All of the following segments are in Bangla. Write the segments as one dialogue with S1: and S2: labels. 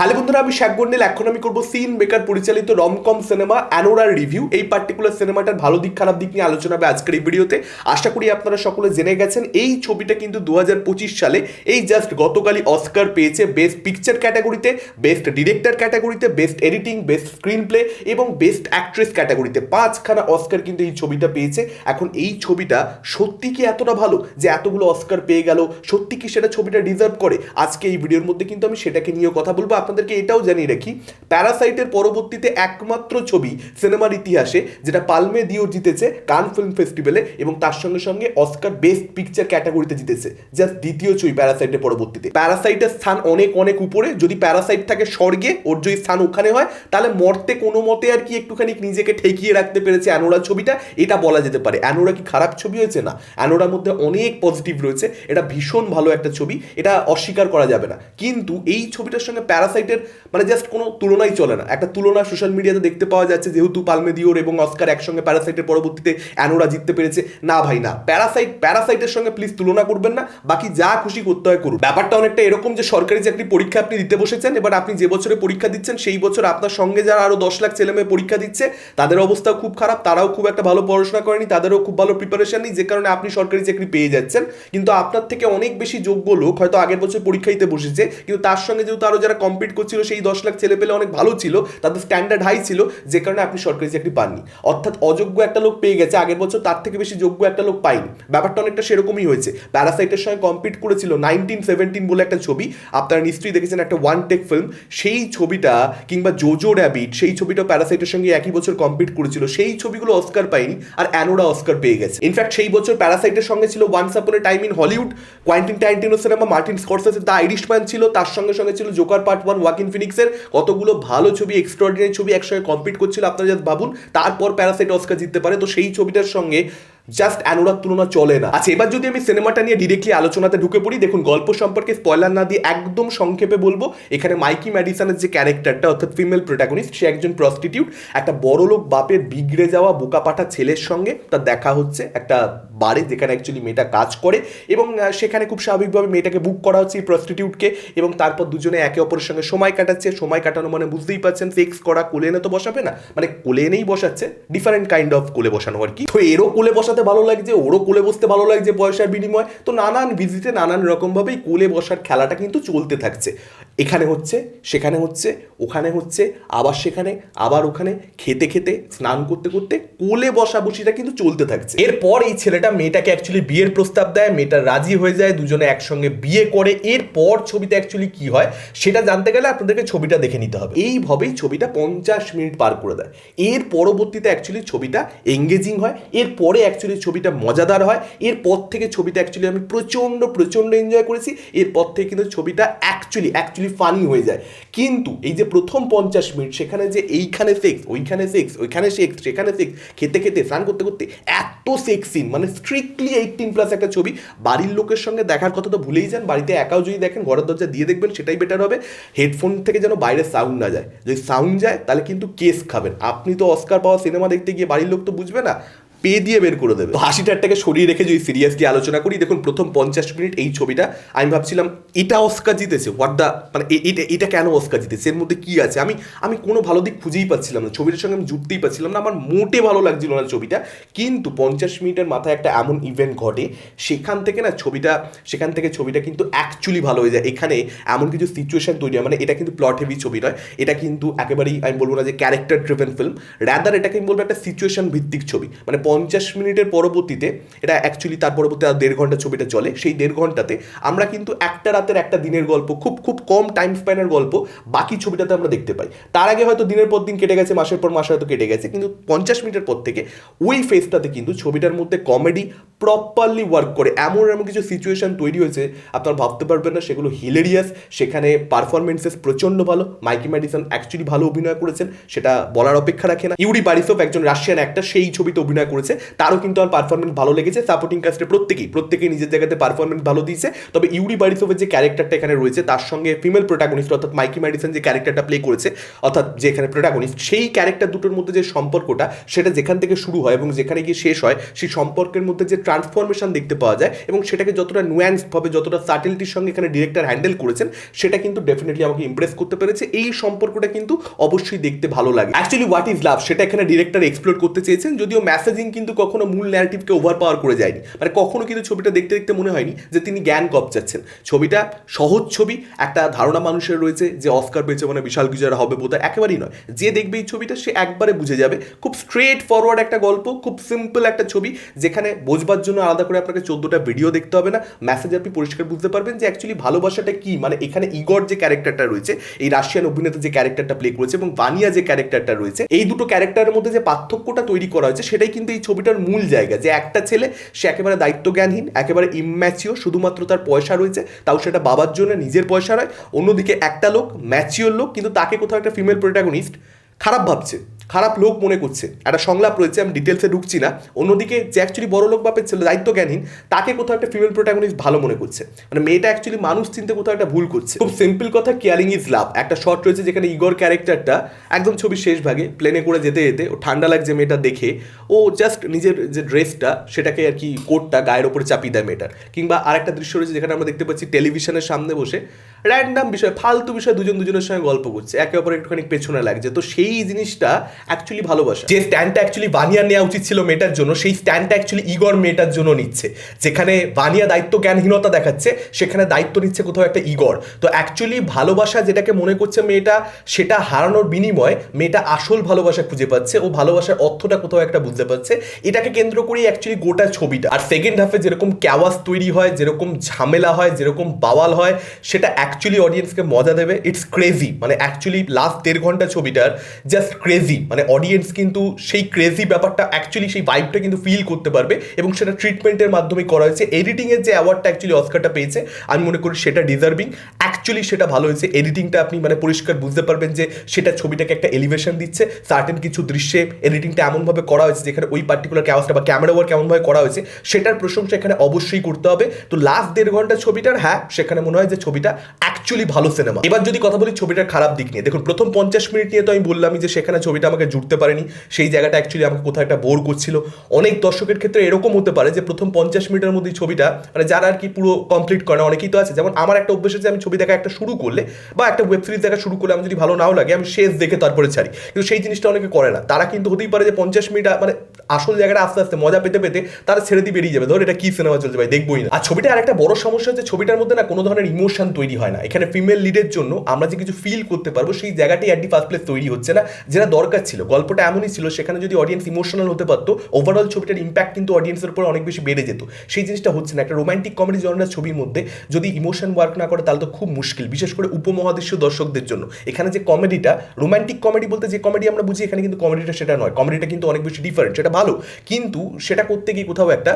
S1: হ্যালো বন্ধুরা, আমি শেখ গন্ডেল। এখন আমি করব সিন মেকার পরিচালিত রমকম সিনেমা অ্যানোরার রিভিউ এই পার্টিকুলার সিনেমাটার ভালো দিক, খারাপ দিক নিয়ে আলোচনা হবে আজকের এই ভিডিওতে। আশা করি আপনারা সকলে জেনে গেছেন, এই ছবিটা কিন্তু দু হাজার পঁচিশ সালে এই জাস্ট গতকালই অস্কার পেয়েছে বেস্ট পিকচার ক্যাটাগরিতে বেস্ট ডিরেক্টর ক্যাটাগরিতে best editing best screenplay এবং বেস্ট অ্যাক্ট্রেস ক্যাটাগরিতে পাঁচখানা অস্কার কিন্তু এই ছবিটা পেয়েছে। এখন এই ছবিটা সত্যি কি এতটা ভালো যে এতগুলো অস্কার পেয়ে গেল? সত্যি কি সেটা ছবিটা ডিজার্ভ করে? আজকে এই ভিডিওর মধ্যে কিন্তু আমি সেটাকে নিয়েও কথা বলব। আপনাদেরকে এটাও জানিয়ে রাখি প্যারাসাইটের পরবর্তীতে একমাত্র ছবি সিনেমার ইতিহাসে, যেটা পালমে দিয়েও জিতেছে কান ফিল্ম ফেস্টিভ্যালে এবং তার সঙ্গে সঙ্গে অস্কার বেস্ট পিকচার ক্যাটাগরিতে জিতেছে জাস্ট দ্বিতীয় ছবি প্যারাসাইটের পরবর্তীতে। প্যারাসাইটের স্থান অনেক অনেক উপরে, যদি প্যারাসাইট থাকে স্বর্গে, ওর যদি স্থান ওখানে হয়, তাহলে মর্তে কোনো মতে আর কি একটুখানি নিজেকে ঠেকিয়ে রাখতে পেরেছে অ্যানোরা ছবিটা, এটা বলা যেতে পারে। অ্যানোরা কি খারাপ ছবি হয়েছে না? অ্যানোরার মধ্যে অনেক পজিটিভ রয়েছে, এটা ভীষণ ভালো একটা ছবি, এটা অস্বীকার করা যাবে না। কিন্তু এই ছবিটার সঙ্গে প্যারাসাইটের মানে জাস্ট কোনো তুলনাই চলে না। একটা তুলনা সোশ্যাল মিডিয়াতে দেখতে পাওয়া যাচ্ছে যেহেতু পালমে দিওর এবং অস্কার একসঙ্গে প্যারাসাইটের পরবর্তীতে অ্যানোরা জিততে পেরেছে। না ভাই, না। প্যারাসাইট প্যারাসাইটের সঙ্গে প্লিজ তুলনা করবেন না। বাকি যা খুশি করতে হয় করুন। ব্যাপারটা অনেকটা এরকম যে সরকারি চাকরি পরীক্ষা আপনি দিতে বসেছেন, এবার আপনি যে বছরে পরীক্ষা দিচ্ছেন, সেই বছর আপনার সঙ্গে যারা আরও দশ লাখ ছেলে মেয়ে পরীক্ষা দিচ্ছে, তাদের অবস্থাও খুব খারাপ। তারাও খুব একটা ভালো পড়াশোনা করেনি, তাদেরও খুব ভালো প্রিপারেশন নেই, যে কারণে আপনি সরকারি চাকরি পেয়ে যাচ্ছেন। কিন্তু আপনার থেকে অনেক বেশি যোগ্য লোক হয়তো আগের বছর পরীক্ষা দিতে বসেছে, কিন্তু তার সঙ্গে যেহেতু আরও যারা কম্পিট করছিল, সেই দশ লাখ ছেলে পেলে অনেক ভালো ছিল, তাদের স্ট্যান্ডার্ড হাই ছিল, যে কারণে আপনি সরকারি চাকরি পাননি। অর্থাৎ অযোগ্য একটা লোক পেয়ে গেছে, আগের বছর তার থেকে বেশি যোগ্য একটা লোক পাইনি। ব্যাপারটা অনেকটা সেরকমই হয়েছে। প্যারাসাইটের সঙ্গে কম্পিট করেছিল নাইনটিন সেভেন্টিন বলে একটা ছবি। আপনারা নিশ্চয়ই দেখেছেন একটা ওয়ান টেক ফিল্ম সেই ছবিটা কিংবা জোজো র্যাবিট সেই ছবিটা প্যারাসাইটের সঙ্গে একই বছর কম্পিট করেছিল। সেই ছবিগুলো অস্কার পায়নি আর অ্যানোরা অস্কার পেয়ে গেছে। ইনফ্যাক্ট সেই বছর প্যারাসাইটের সঙ্গে ছিল once upon a time in Hollywood Quentin Tarantino cinema Martin স্কর্সেসের the Irishman ছিল, তার সঙ্গে সঙ্গে ছিল জোকার পার্ট ওয়ান ওয়াকিন ফিনিক্সের কতগুলো ভালো ছবি এক্সট্রাঅর্ডিনারি ছবি একসঙ্গে কম্পিট করছিল আপনারা জাস্ট ভাবুন, তারপর প্যারাসাইট অস্কার জিততে পারে। তো সেই ছবিটার সঙ্গে জাস্ট অ্যানোরার তুলনা চলে না আচ্ছা এবার যদি আমি সিনেমাটা নিয়ে ডিরেক্টলি আলোচনাতে ঢুকে পড়ি দেখুন গল্প সম্পর্কে স্পয়লার না দিয়ে একদম সংক্ষেপে বলব এখানে মাইকি ম্যাডিসনের যে ক্যারেক্টারটা অর্থাৎ ফিমেল প্রোটাগনিস্ট সে একজন প্রস্টিটিউট একটা বড়লোক বাপের বিগড়ে যাওয়া বোকাপাটা ছেলের সঙ্গে, তার দেখা হচ্ছে একটা বারে যেখানে অ্যাকচুয়ালি মেয়েটা কাজ করে, এবং সেখানে খুব স্বাভাবিকভাবে মেয়েটাকে বুক করা হচ্ছে এই প্রস্টিটিউটকে এবং তারপর দুজনে একে অপরের সঙ্গে সময় কাটাচ্ছে, সময় কাটানো মানে বুঝতেই পারছেন সেক্স করা কোলে এনে তো বসাবে না মানে কোলে এনেই বসাচ্ছে ডিফারেন্ট কাইন্ড অফ কোলে বসানো আর কি। তো এরও কোলে বসাতে ভালো লাগছে ওরও কোলে বসতে ভালো লাগছে পয়সার বিনিময়। তো নানান ভিজিটে নানান রকমভাবেই কোলে বসার খেলাটা কিন্তু চলতে থাকছে। এখানে হচ্ছে, সেখানে হচ্ছে, ওখানে হচ্ছে, আবার সেখানে, আবার ওখানে, খেতে খেতে, স্নান করতে করতে কোলে বসা বসিটা কিন্তু চলতে থাকছে। এরপর এই ছেলেটা মেয়েটাকে অ্যাকচুয়ালি বিয়ের প্রস্তাব দেয়, মেয়েটা রাজি হয়ে যায়, দুজনে একসঙ্গে বিয়ে করে, এরপর ছবিতে অ্যাকচুয়ালি কি হয়, সেটা জানতে গেলে আপনাদেরকে ছবিটা দেখে নিতে হবে। এইভাবেই ছবিটা পঞ্চাশ মিনিট পার করে দেয়। এর পরবর্তীতে অ্যাকচুয়ালি ছবিটা এঙ্গেজিং হয়, এরপরে অ্যাকচুয়ালি ছবিটা মজাদার হয়, এরপর থেকে ছবিটা অ্যাকচুয়ালি আমি প্রচণ্ড প্রচণ্ড এনজয় করেছি, এরপর থেকে কিন্তু ছবিটা অ্যাকচুয়ালি অ্যাকচুয়ালি ফানি হয়ে যায়। কিন্তু এই যে প্রথম পঞ্চাশ মিনিট, সেখানে যে এইখানে সেক্স ওইখানে সেক্স ওইখানে সেক্স সেখানে সেক্স খেতে খেতে, স্নান করতে করতে এত সেক্স সিন মানে স্ট্রিক্টলি এইটিন প্লাস একটা ছবি। বাড়ির লোকের সঙ্গে দেখার কথা তো ভুলেই যান, বাড়িতে একাও যদি দেখেন, ঘরের দরজা দিয়ে দেখবেন, সেটাই বেটার হবে। হেডফোন থেকে যেন বাইরে সাউন্ড না যায়। যদি সাউন্ড যায়, তাহলে কিন্তু কেস খাবেন। আপনি তো অস্কার পাওয়া সিনেমা দেখতে গিয়ে বাড়ির লোক তো বুঝবে না। পে দিয়ে বের করে দেবে। তো হাসি ঠাট্টাকে সরিয়ে রেখে যদি সিরিয়াসলি আলোচনা করি, দেখুন প্রথম পঞ্চাশ মিনিট এই ছবিটা, আমি ভাবছিলাম এটা অস্কার জিতেছে হোয়াট দ্য মানে এটা এটা কেন অস্কার জিতেছে, এর মধ্যে কি আছে? আমি আমি কোনো ভালো দিক খুঁজেই পাচ্ছিলাম না, ছবিটার সঙ্গে আমি জুটতেই পাচ্ছিলাম না, আমার মোটে ভালো লাগছিল না ছবিটা। কিন্তু পঞ্চাশ মিনিটের মাথায় একটা এমন ইভেন্ট ঘটে, সেখান থেকে না ছবিটা সেখান থেকে ছবিটা কিন্তু অ্যাকচুয়ালি ভালো হয়ে যায়। এখানে এমন কিছু সিচুয়েশন তৈরি হয় মানে এটা কিন্তু প্লট হেভি ছবি নয়, এটা কিন্তু একেবারেই আমি বলব না যে ক্যারেক্টার ড্রিভেন ফিল্ম র্যাদার এটাকে আমি বলব একটা সিচুয়েশন ভিত্তিক ছবি। মানে পঞ্চাশ মিনিটের পরবর্তীতে, এটা অ্যাকচুয়ালি তার পরবর্তী আর দেড় ঘণ্টা ছবিটা চলে, সেই দেড় ঘন্টাতে আমরা কিন্তু একটা রাতের একটা দিনের গল্প, খুব খুব কম টাইম স্প্যানের গল্প বাকি ছবিটাতে আমরা দেখতে পাই। তার আগে হয়তো দিনের পর দিন কেটে গেছে, মাসের পর মাস হয়তো কেটে গেছে, কিন্তু পঞ্চাশ মিনিটের পর থেকে ওই ফেসটাতে কিন্তু ছবিটার মধ্যে কমেডি প্রপারলি ওয়ার্ক করে। এমন এমন কিছু সিচুয়েশন তৈরি হয়েছে, আপনারা ভাবতে পারবেন না, সেগুলো হিলেরিয়াস সেখানে পারফরমেন্সেস প্রচণ্ড ভালো। মাইকি ম্যাডিসন অ্যাকচুয়ালি ভালো অভিনয় করেছেন, সেটা বলার অপেক্ষা রাখে না। ইউরি বারিসোভ একজন রাশিয়ান একটা সেই ছবিতে অভিনয় করেছে। তারও কিন্তু আমার পারফরমেন্স ভালো লেগেছে। সাপোর্টিং কাস্টে প্রত্যেকেই প্রত্যেকেই নিজের জায়গাতে পারফরমেন্স ভালো দিয়েছে। তবে ইউরি বারিসোভের যে ক্যারেক্টারটা এখানে রয়েছে, তার সঙ্গে ফিমেল প্রোটাগনিস্ট অর্থাৎ মাইকি ম্যাডিসন যে ক্যারেক্টারটা প্লে করেছে, অর্থাৎ যে এখানে প্রোটাগনিস্ট সেই ক্যারেক্টার দুটোর মধ্যে যে সম্পর্কটা, সেটা যেখান থেকে শুরু হয় এবং যেখানে গিয়ে শেষ হয়, সেই সম্পর্কের মধ্যে যে ট্রান্সফরমেশন দেখতে পাওয়া যায় এবং সেটাকে যতটা নুয়ান্স ভাবে, যতটা সাটেলিটির সঙ্গে এখানে ডিরেক্টর হ্যান্ডেল করেছেন, সেটা কিন্তু ডেফিনেটলি আমাকে ইমপ্রেস করতে পেরেছে। এই সম্পর্কটা কিন্তু অবশ্যই দেখতে ভালো লাগে। অ্যাকচুয়ালি হোয়াট ইজ লাভ সেটা এখানে ডিরেক্টর এক্সপ্লোর করতে চেয়েছেন, যদিও মেসেজিং কিন্তু কখনো মূল ন্যারেটিভকে ওভার পাওয়ার করে যায়নি। মানে কখনো কিন্তু ছবিটা দেখতে দেখতে মনে হয়নি যে তিনি জ্ঞান কপচাচ্ছেন। ছবিটা সহজ ছবি, একটা ধারণা মানুষের রয়েছে যে অস্কার পেয়েছে মানে বিশাল কিছু হবে বোধহয় একেবারেই নয়। যে দেখবে এই ছবিটা, সে একবারে বুঝে যাবে। খুব স্ট্রেট ফরওয়ার্ড একটা গল্প, খুব সিম্পল একটা ছবি, যেখানে বোঝবার জন্য আলাদা করে আপনাকে চোদ্দোটা ভিডিও দেখতে হবে না। মেসেজ আপনি পরিষ্কার বুঝতে পারবেন যে অ্যাকচুয়ালি ভালোবাসাটা কি? মানে এখানে ইগর যে ক্যারেক্টারটা রয়েছে, এই রাশিয়ান অভিনেতা যে ক্যারেক্টারটা প্লে করেছে এবং বানিয়া যে ক্যারেক্টারটা রয়েছে, এই দুটো ক্যারেক্টারের মধ্যে যে পার্থক্যটা তৈরি করা হয়েছে, সেটাই কিন্তু এই ছবিটার মূল জায়গা। যে একটা ছেলে, সে একেবারে দায়িত্বজ্ঞানহীন, একেবারে ইম্যাচিও শুধুমাত্র তার পয়সা রয়েছে, তাও সেটা বাবার জন্য নিজের পয়সা নয়। অন্যদিকে একটা লোক ম্যাচিওর লোক, কিন্তু তাকে কোথাও একটা ফিমেল প্রোটাগনিস্ট খারাপ ভাবছে। খারাপ লোক মনে করছে। একটা সংলাপ রয়েছে, আমি ডিটেলসে ঢুকছি না। অন্যদিকে যে অ্যাকচুয়ালি বড় লোক বাপের ছেলে দায়িত্ব জ্ঞানহীন তাকে কোথাও একটা ফিমেল প্রোটাগনিস্ট ভালো মনে করছে। মানে মেয়েটা অ্যাকচুয়ালি মানুষ চিনতে কোথাও একটা ভুল করছে। খুব সিম্পল কথা কেয়ারিং ইজ লাভ একটা শর্ট রয়েছে যেখানে ইগর ক্যারেক্টারটা একদম ছবির শেষ ভাগে প্লেনে করে যেতে যেতে, ও ঠান্ডা লাগছে মেয়েটা দেখে। ও জাস্ট নিজের যে ড্রেসটা সেটাকে আর কি কোটটা গায়ের ওপরে চাপিয়ে দেয় মেয়েটার। কিংবা আরেকটা দৃশ্য রয়েছে যেখানে আমরা দেখতে পাচ্ছি টেলিভিশনের সামনে বসে র্যান্ডাম বিষয়, ফালতু বিষয় দুজন দুজনের সঙ্গে গল্প করছে। একে অপরের একটুখানি পেছনে লাগছে। তো সেই জিনিসটা অ্যাকচুয়ালি ভালোবাসা। যে স্ট্যান্ডটা অ্যাকচুয়ালি বানিয়া নেওয়া উচিত ছিল মেয়েটার জন্য, সেই স্ট্যান্ডটা অ্যাকচুয়ালি ইগর মেয়েটার জন্য নিচ্ছে। যেখানে বানিয়া দায়িত্ব জ্ঞানহীনতা দেখাচ্ছে, সেখানে দায়িত্ব নিচ্ছে কোথাও একটা ইগর তো অ্যাকচুয়ালি ভালোবাসা যেটাকে মনে করছে মেয়েটা, সেটা হারানোর বিনিময়ে মেয়েটা আসল ভালোবাসা খুঁজে পাচ্ছে ও ভালোবাসার অর্থটা কোথাও একটা বুঝতে পারছে। এটাকে কেন্দ্র করেই অ্যাকচুয়ালি গোটা ছবিটা। আর সেকেন্ড হাফে যেরকম ক্যাওয়াস তৈরি হয়, যেরকম ঝামেলা হয়, যেরকম বাওয়াল হয়, সেটা অ্যাকচুয়ালি অডিয়েন্সকে মজা দেবে। ইটস ক্রেজি মানে অ্যাকচুয়ালি লাস্ট দেড় ঘণ্টা ছবিটার জাস্ট ক্রেজি মানে অডিয়েন্স কিন্তু সেই ক্রেজি ব্যাপারটা অ্যাকচুয়ালি সেই ভাইবটা কিন্তু ফিল করতে পারবে এবং সেটা ট্রিটমেন্টের মাধ্যমে করা হয়েছে। এডিটিংয়ের যে অ্যাওয়ার্ডটা অ্যাকচুয়ালি অস্কারটা পেয়েছে, আমি মনে করি সেটা ডিজার্ভিং অ্যাকচুয়ালি সেটা ভালো হয়েছে। এডিটিংটা আপনি মানে পরিষ্কার বুঝতে পারবেন যে সেটা ছবিটাকে একটা এলিভেশন দিচ্ছে। সার্টেন কিছু দৃশ্যে এডিটিংটা এমনভাবে করা হয়েছে যেখানে ওই পার্টিকুলার ক্যাওয়াসটা বা ক্যামেরা ওয়ার্ক এমনভাবে করা হয়েছে, সেটার প্রশংসা এখানে অবশ্যই করতে হবে। তো লাস্ট দেড় ঘণ্টা ছবিটার হ্যাঁ সেখানে মনে হয় যে ছবিটা অ্যাকচুয়ালি ভালো সিনেমা এবার যদি কথা বলি ছবিটার খারাপ দিক নিয়ে, দেখুন প্রথম পঞ্চাশ মিনিট নিয়ে তো আমি বললামই যে সেখানে ছবিটা জুড়তে পারেনি। সেই জায়গাটা অ্যাকচুয়ালি আমাকে কোথাও একটা বোর করছিল। অনেক দর্শকের ক্ষেত্রে এরকম হতে পারে যে, প্রথম পঞ্চাশ মিনিটের মধ্যে ছবিটা মানে যারা আর কি পুরো কমপ্লিট করে না, অনেকেই তো আছে। যেমন আমার একটা অভ্যেস আমি ছবি দেখা একটা শুরু করলে বা একটা ওয়েব সিরিজ দেখা শুরু করলে আমি যদি ভালো নাও লাগে, আমি শেষ দেখে তারপরে ছাড়ি। কিন্তু সেই জিনিসটা অনেকে করে না। তারা কিন্তু হতেই পারে যে, পঞ্চাশ মিনিট মানে আসল জায়গাটা আস্তে আস্তে মজা পেতে পেতে তারা ছেড়ে দিয়ে বেরিয়ে যাবে। ধর এটা কি সিনেমা চলছে ভাই, দেখবোই না। আর ছবিটা আর একটা বড় সমস্যা হচ্ছে ছবিটার মধ্যে না কোনো ধরনের ইমোশন তৈরি হয় না। এখানে ফিমেল লিডের জন্য আমরা যে কিছু ফিল করতে পারব সেই জায়গাটি অ্যাট দি ফার্স্ট প্লেস তৈরি হচ্ছে না, যেটা দরকার ছিল। গল্পটা এমনই ছিল, সেখানে যদি অডিয়েন্স ইমোশনাল হতে পারতো ওভারঅল ছবিটার ইম্প্যাক্ট কিন্তু অডিয়েন্সের উপর অনেক বেশি বেড়ে যেত। সেই জিনিসটা হচ্ছে না, একটা রোমান্টিক কমেডি জনরার ছবির মধ্যে যদি ইমোশন ওয়ার্ক না করে তাহলে তো খুব মুশকিল, বিশেষ করে উপমহাদেশীয় দর্শকদের জন্য। এখানে যে কমেডিটা রোমান্টিক কমেডি বলতে যে কমেডি আমরা বুঝি, এখানে কিন্তু কমেডিটা সেটা নয়। কমেডিটা কিন্তু অনেক বেশি ডিফারেন্ট সেটা ভালো। কিন্তু সেটা করতে গিয়ে কোথাও একটা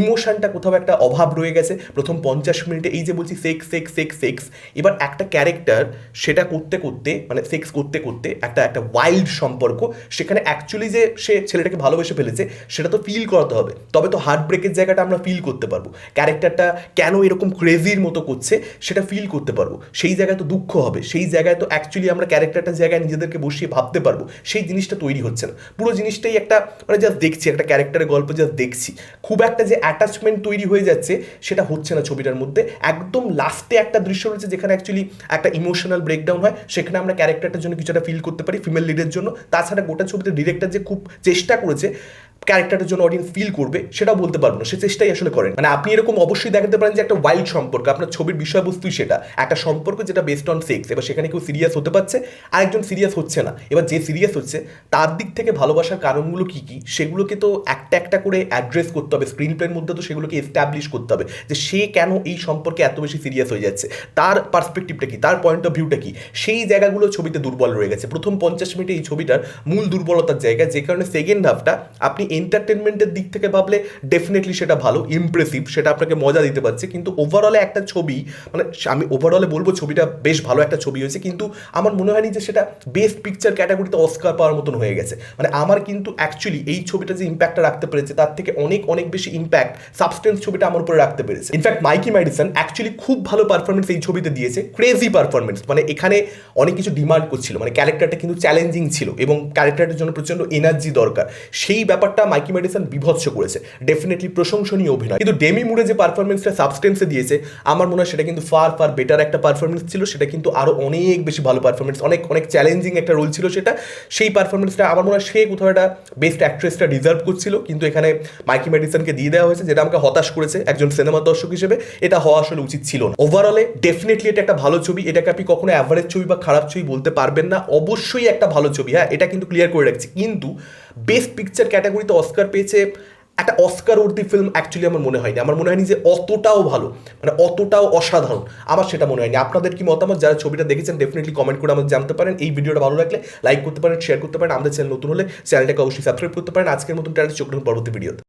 S1: ইমোশনটা, কোথাও একটা অভাব রয়ে গেছে। প্রথম পঞ্চাশ মিনিটে এই যে বলছি সেক্স সেক্স সেক্স সেক্স এবার একটা ক্যারেক্টার সেটা করতে করতে মানে সেক্স করতে করতে একটা একটা ওয়াইল্ড সম্পর্ক, সেখানে অ্যাকচুয়ালি যে সে ছেলেটাকে ভালোবেসে ফেলেছে, সেটা তো ফিল করাতে হবে। তবে তো হার্ট ব্রেকের জায়গাটা আমরা ফিল করতে পারব। ক্যারেক্টারটা কেন এরকম ক্রেজির মতো করছে, সেটা ফিল করতে পারব। সেই জায়গায় তো দুঃখ হবে। সেই জায়গায় তো অ্যাকচুয়ালি আমরা ক্যারেক্টারটার জায়গায় নিজেদেরকে বসিয়ে ভাবতে পারব। সেই জিনিসটা তৈরি হচ্ছে না। পুরো জিনিসটাই একটা মানে জাস্ট দেখছি, একটা ক্যারেক্টারের গল্প যা দেখছি, খুব একটা যে অ্যাটাচমেন্ট তৈরি হয়ে যাচ্ছে সেটা হচ্ছে না ছবিটার মধ্যে। একদম লাস্টে একটা দৃশ্য রয়েছে যেখানে অ্যাকচুয়ালি একটা ইমোশনাল ব্রেকডাউন হয়, সেখানে আমরা ক্যারেক্টারটার জন্য কিছুটা ফিল করতে পারি ফিমেল লিডের জন্য। তাছাড়া গোটা ছবিতে ডিরেক্টর যে খুব চেষ্টা করেছে ক্যারেক্টারের জন্য অডিয়েন্স ফিল করবে, সেটাও বলতে পারব না, সে চেষ্টাই আসলে করেন মানে আপনি এরকম অবশ্যই দেখাতে পারেন যে একটা ওয়াইল্ড সম্পর্ক, আপনার ছবির বিষয়বস্তুই সেটা, একটা সম্পর্ক যেটা বেসড অন সেক্স এবার সেখানে কেউ সিরিয়াস হতে পারছে, আরেকজন সিরিয়াস হচ্ছে না। এবার যে সিরিয়াস হচ্ছে, তার দিক থেকে ভালোবাসার কারণগুলো কী কী, সেগুলোকে তো একটা একটা করে অ্যাড্রেস করতে হবে স্ক্রিন প্লের মধ্যে তো সেগুলোকে এস্টাবলিশ করতে হবে যে সে কেন এই সম্পর্কে এত বেশি সিরিয়াস হয়ে যাচ্ছে। তার পার্সপেক্টিভটা কি, তার পয়েন্ট অফ ভিউটা কি, সেই জায়গাগুলো ছবিতে দুর্বল রয়ে গেছে। প্রথম পঞ্চাশ মিনিটে এই ছবিটার মূল দুর্বলতার জায়গা, যে কারণে সেকেন্ড হাফটা আপনি এন্টারটেনমেন্টের দিক থেকে ভাবলে ডেফিনেটলি সেটা ভালো ইমপ্রেসিভ সেটা আপনাকে মজা দিতে পারছে। কিন্তু ওভারঅলে একটা ছবি মানে আমি ওভারঅলে বলব ছবিটা বেশ ভালো একটা ছবি হয়েছে। কিন্তু আমার মনে হয়নি যে সেটা বেস্ট পিকচার ক্যাটাগরিতে অস্কার পাওয়ার মতন হয়ে গেছে। মানে আমার কিন্তু অ্যাকচুয়ালি এই ছবিটা যে ইম্প্যাক্টটা রাখতে পেরেছে, তার থেকে অনেক অনেক বেশি ইম্প্যাক্ট সাবস্টেন্স ছবিটা আমার উপরে রাখতে পেরেছে। ইনফ্যাক্ট মাইকি ম্যাডিসন অ্যাকচুয়ালি খুব ভালো পারফরমেন্স এই ছবিতে দিয়েছে। ক্রেজি পারফরমেন্স মানে এখানে অনেক কিছু ডিমান্ড করছিল। মানে ক্যারেক্টারটা কিন্তু চ্যালেঞ্জিং ছিল এবং ক্যারেক্টারটার জন্য প্রচণ্ড এনার্জি দরকার। সেই ব্যাপারটা ব্যাপারটা মাইকি মেডিসন বিভৎস করেছে। ডেফিনেটলি প্রশংসনীয় অভিনয়। কিন্তু ডেমি মুরে যে পারফরমেন্সটা সাবস্টেন্সে দিয়েছে, আমার মনে হয় সেটা কিন্তু ফার ফার বেটার একটা পারফরমেন্স ছিল। সেটা কিন্তু আরও অনেক বেশি ভালো পারফরমেন্স অনেক অনেক চ্যালেঞ্জিং একটা রোল ছিল সেটা। সেই পারফরমেন্সটা আমার মনে হয় সে কোথাও একটা বেস্ট অ্যাক্ট্রেসটা ডিজার্ভ করছিল। কিন্তু এখানে মাইকি মেডিসনকে দিয়ে দেওয়া হয়েছে, যেটা আমাকে হতাশ করেছে একজন সিনেমা দর্শক হিসেবে। এটা হওয়া আসলে উচিত ছিল না। ওভারঅলে ডেফিনেটলি এটা একটা ভালো ছবি। এটাকে আপনি কখনো অ্যাভারেজ ছবি বা খারাপ ছবি বলতে পারবেন না। অবশ্যই একটা ভালো ছবি। হ্যাঁ এটা কিন্তু ক্লিয়ার করে রাখছি। কিন্তু বেস্ট পিকচার ক্যাটাগরিতে অস্কার পেয়েছে। একটা অস্কার উর্দি ফিল্ম অ্যাকচুয়ালি আমার মনে হয়নি। আমার মনে হয়নি যে অতটাও ভালো মানে অতটাও অসাধারণ। আমার সেটা মনে হয়নি। আপনাদের কি মতামত? যারা ছবিটা দেখেছেন ডেফিনেটলি কমেন্ট করে আমাদের জানতে পারেন। এই ভিডিওটা ভালো লাগলে লাইক করতে পারেন শেয়ার করতে পারেন। আমাদের চ্যানেল নতুন হলে চ্যানেলটাকে অবশ্যই সাবস্ক্রাইব করতে পারেন। আজকের মতন চ্যানেল চোখ পরবর্তী ভিডিওতে